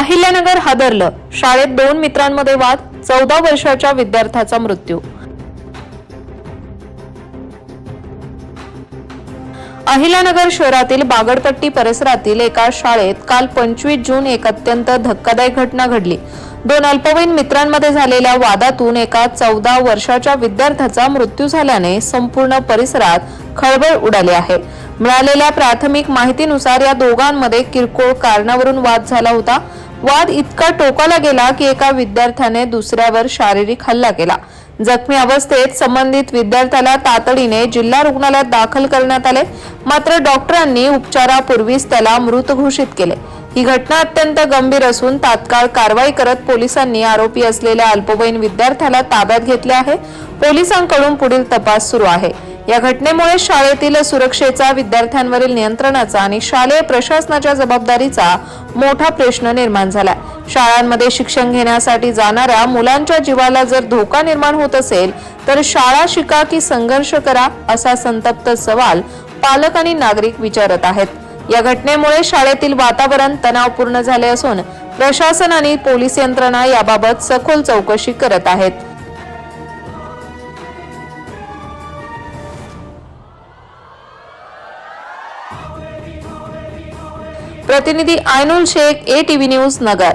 अहिल्यानगर हादरलं. शाळेत दोन मित्रांमध्ये वाद चौदा वर्षाच्या विद्यार्थ्याचा मृत्यू. अहिल्यानगर शहरातील बागडपट्टी परिसरातील एका शाळेत काल पंचवीस जून एक अत्यंत धक्कादायक घटना घडली. दोन अल्पवयीन मित्रांमध्ये झालेल्या वादातून एका चौदा वर्षाच्या विद्यार्थ्याचा मृत्यू झाल्याने संपूर्ण परिसरात खळबळ उडाली आहे. मिळालेल्या प्राथमिक माहितीनुसार या दोघांमध्ये किरकोळ कारणावरून वाद झाला होता. वाद इतका टोकाला गेला की एका विद्यार्थ्याने दुसऱ्यावर शारीरिक हल्ला केला. जखमी अवस्थेत संबंधित विद्यार्थ्याला तातडीने जिल्हा रुग्णालयात दाखल करण्यात आले. मात्र डॉक्टरांनी उपचारापूर्वीच त्याला मृत घोषित केले. ही घटना अत्यंत गंभीर असून तात्काळ कारवाई करत पोलिसांनी आरोपी असलेल्या अल्पवयीन विद्यार्थ्याला ताब्यात घेतले आहे. पोलिसांकडून पुढील तपास सुरू आहे. या घटनेमुळे शाळेतील सुरक्षेचा विद्यार्थ्यांवरील नियंत्रणाचा आणि शालेय प्रशासनाच्या जबाबदारीचा मोठा प्रश्न निर्माण झाला शाळांमध्ये शिक्षण घेण्यासाठी जाणाऱ्या मुलांच्या जीवाला जर धोका निर्माण होत असेल तर शाळा शिका की संघर्ष करा असा संतप्त सवाल पालक आणि नागरिक विचारत आहेत. या घटनेमुळे शाळेतील वातावरण तणावपूर्ण झाले असून प्रशासन आणि पोलीस यंत्रणा याबाबत सखोल चौकशी करत आहेत. પ્રતિનિધિ આયનુલ શેખ એટીવી ન્યૂઝ નગર